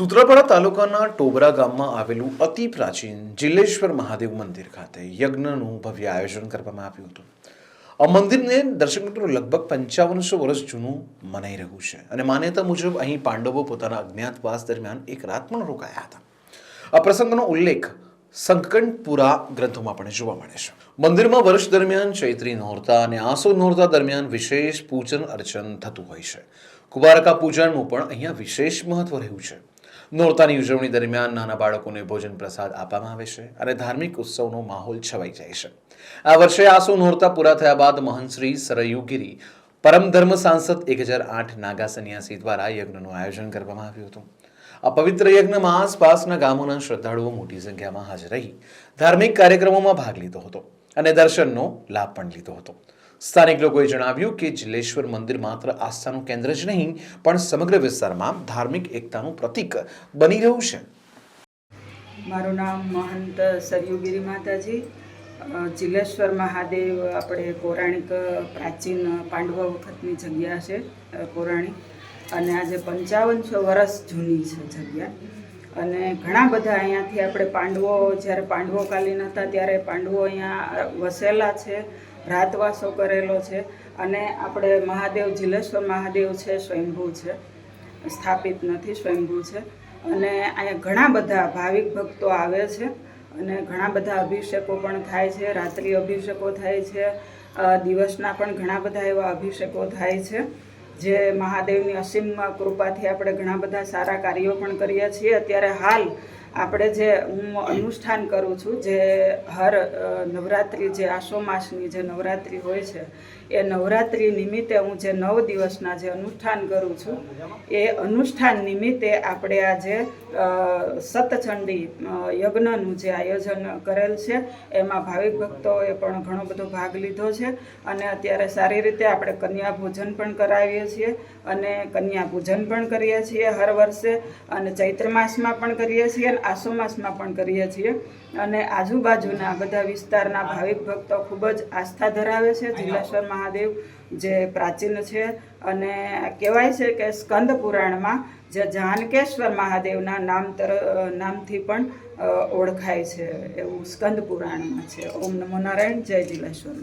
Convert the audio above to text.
સૂત્રાપાડા તાલુકાના ટોબરા ગામમાં આવેલું અતિ પ્રાચીન જિલ્લેશ્વર મહાદેવ મંદિર ખાતે યજ્ઞનું ભવ્ય આયોજન કરવામાં આવ્યું હતું. આ મંદિરને દર્શક મિત્રો લગભગ પંચાવનસો વર્ષ જૂનું મનાઈ રહ્યું છે અને માન્યતા મુજબ અહીં પાંડવો પોતાના અજ્ઞાતવાસ દરમિયાન એક રાત પણ રોકાયા હતા. આ પ્રસંગનો ઉલ્લેખ સંકંઠપુરા ગ્રંથોમાં પણ જોવા મળે છે. મંદિરમાં વર્ષ દરમિયાન ચૈત્રી નોરતા અને આસો નોરતા દરમિયાન વિશેષ પૂજન અર્ચન થતું હોય છે. કુબારકા પૂજનનું પણ અહીંયા વિશેષ મહત્વ રહ્યું છે. નોરતાની ઉજવણી દરમિયાન નાના બાળકોને ભોજન પ્રસાદ આપવામાં આવે છે અને ધાર્મિક ઉત્સવનો માહોલ છવાઈ જાય છે. આ વર્ષે આસો નોરતા પૂરા થયા બાદ મહંત શ્રી સરયુગીરી પરમ ધર્મ સાંસદ એક હજાર આઠ નાગા સંન્યાસી દ્વારા યજ્ઞનું આયોજન કરવામાં આવ્યું હતું. આ પવિત્ર યજ્ઞમાં આસપાસના ગામોના શ્રદ્ધાળુઓ મોટી સંખ્યામાં હાજર રહી ધાર્મિક કાર્યક્રમોમાં ભાગ લીધો હતો. અને દર્શનનો લાભ પણ લીધો હતો. સ્થાનિક લોકોએ જણાવ્યું કે જલેશ્વર મંદિર માત્ર આસ્થાનું કેન્દ્ર જ નહીં, પણ સમગ્ર વિસ્તારમાં ધાર્મિક એકતાનું પ્રતીક બની રહ્યું છે. મારું નામ મહંત સરયુગીરી માતાજી. જિલ્લેશ્વર મહાદેવ આપણે પૌરાણિક પ્રાચીન પાંડવ વખતની જગ્યા છે પૌરાણિક. અને આજે પંચાવનસો વર્ષ જૂની છે જગ્યા. અને ઘણા બધા અહીંયાથી આપણે પાંડવો, જ્યારે પાંડવો કાલીન હતા ત્યારે પાંડવો અહીંયા વસેલા છે, રાતવાસો કરેલો છે અને આપણે મહાદેવ જીલેશ્વર મહાદેવ છે, સ્વયંભૂ છે, સ્થાપિત નથી, સ્વયંભૂ છે. અને અહીંયા ઘણા બધા ભાવિક ભક્તો આવે છે અને ઘણા બધા અભિષેકો પણ થાય છે, રાત્રિ અભિષેકો થાય છે દિવસના પણ ઘણા બધા એવા અભિષેકો થાય છે. જે મહાદેવની અસીમ કૃપાથી આપણે ઘણા બધા સારા કાર્યો પણ કરીએ છીએ. અત્યારે હાલ આપણે જે હું અનુષ્ઠાન કરું છું, જે હર નવરાત્રિ જે આસો માસની જે નવરાત્રિ હોય છે, એ નવરાત્રિ નિમિત્તે હું જે નવ દિવસના જે અનુષ્ઠાન કરું છું, એ અનુષ્ઠાન નિમિત્તે આપણે આ જે સતચંડી યજ્ઞનું જે આયોજન કરેલ છે, એમાં ભાવિક ભક્તોએ પણ ઘણો બધો ભાગ લીધો છે, અને અત્યારે સારી રીતે આપણે કન્યા ભોજન પણ કરાવીએ છીએ, અને કન્યા પૂજન પણ કરીએ છીએ હર વર્ષે, અને ચૈત્ર માસમાં પણ કરીએ છીએ આસો માસમાં પણ કરીએ છીએ. અને આજુબાજુના બધા વિસ્તારના ભાવિક ભક્તો ખૂબ જ આસ્થા ધરાવે છે. જિલ્લેશ્વર મહાદેવ જે પ્રાચીન છે અને કહેવાય છે કે સ્કંદ પુરાણમાં જે જાનકેશ્વર મહાદેવના નામ તર, નામથી પણ ઓળખાય છે. એવું સ્કંદ પુરાણમાં છે. ઓમ નમો નારાયણ. જય જિલ્લેશ્વર